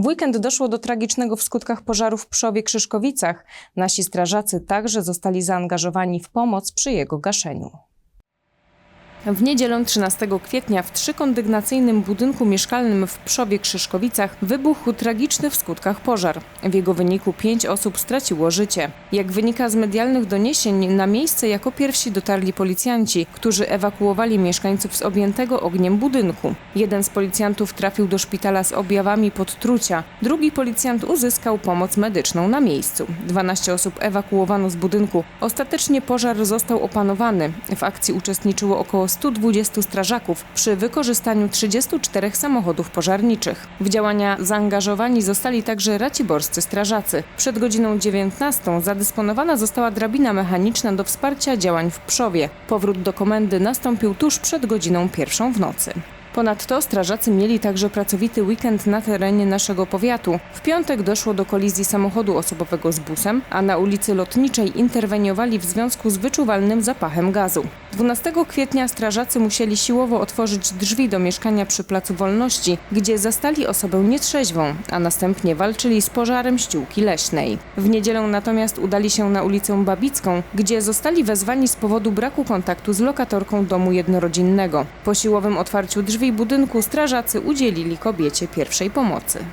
W weekend doszło do tragicznego w skutkach pożaru w Pszowie Krzyżkowicach. Nasi strażacy także zostali zaangażowani w pomoc przy jego gaszeniu. W niedzielę 13 kwietnia w trzykondygnacyjnym budynku mieszkalnym w Pszowie Krzyżkowicach wybuchł tragiczny w skutkach pożar. W jego wyniku pięć osób straciło życie. Jak wynika z medialnych doniesień, na miejsce jako pierwsi dotarli policjanci, którzy ewakuowali mieszkańców z objętego ogniem budynku. Jeden z policjantów trafił do szpitala z objawami podtrucia, drugi policjant uzyskał pomoc medyczną na miejscu. 12 osób ewakuowano z budynku. Ostatecznie pożar został opanowany. W akcji uczestniczyło około 120 strażaków przy wykorzystaniu 34 samochodów pożarniczych. W działania zaangażowani zostali także raciborscy strażacy. Przed godziną 19 zadysponowana została drabina mechaniczna do wsparcia działań w Pszowie. Powrót do komendy nastąpił tuż przed godziną pierwszą w nocy. Ponadto strażacy mieli także pracowity weekend na terenie naszego powiatu. W piątek doszło do kolizji samochodu osobowego z busem, a na ulicy Lotniczej interweniowali w związku z wyczuwalnym zapachem gazu. 12 kwietnia strażacy musieli siłowo otworzyć drzwi do mieszkania przy Placu Wolności, gdzie zastali osobę nietrzeźwą, a następnie walczyli z pożarem ściółki leśnej. W niedzielę natomiast udali się na ulicę Babicką, gdzie zostali wezwani z powodu braku kontaktu z lokatorką domu jednorodzinnego. Po siłowym otwarciu drzwi budynku strażacy udzielili kobiecie pierwszej pomocy.